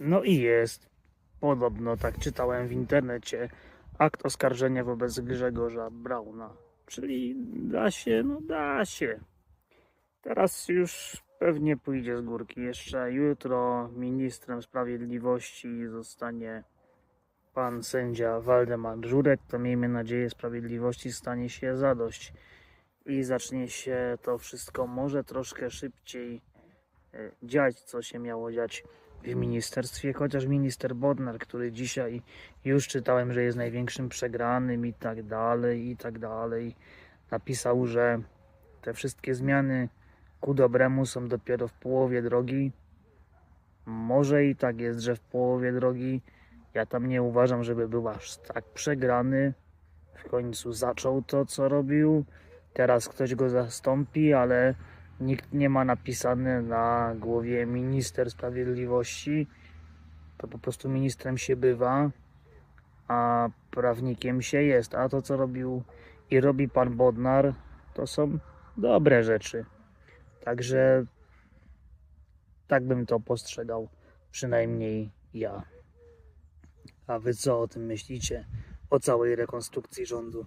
No i jest, podobno tak czytałem w internecie, akt oskarżenia wobec Grzegorza Brauna. Czyli da się, no da się. Teraz już pewnie pójdzie z górki. Jeszcze jutro ministrem sprawiedliwości zostanie pan sędzia Waldemar Żurek. To miejmy nadzieję sprawiedliwości stanie się zadość i zacznie się to wszystko może troszkę szybciej e, dziać, co się miało dziać ministerstwie, chociaż minister Bodnar, który dzisiaj już czytałem, że jest największym przegranym i tak dalej, i tak dalej, napisał, że te wszystkie zmiany ku dobremu są dopiero w połowie drogi. Może i tak jest, że w połowie drogi. Ja tam nie uważam, żeby był aż tak przegrany. W końcu zaczął to, co robił. Teraz ktoś go zastąpi, ale nikt nie ma napisane na głowie minister sprawiedliwości. To po prostu ministrem się bywa, a prawnikiem się jest. A to, co robił i robi pan Bodnar, to są dobre rzeczy. Także tak bym to postrzegał, przynajmniej ja. A wy co o tym myślicie? O całej rekonstrukcji rządu?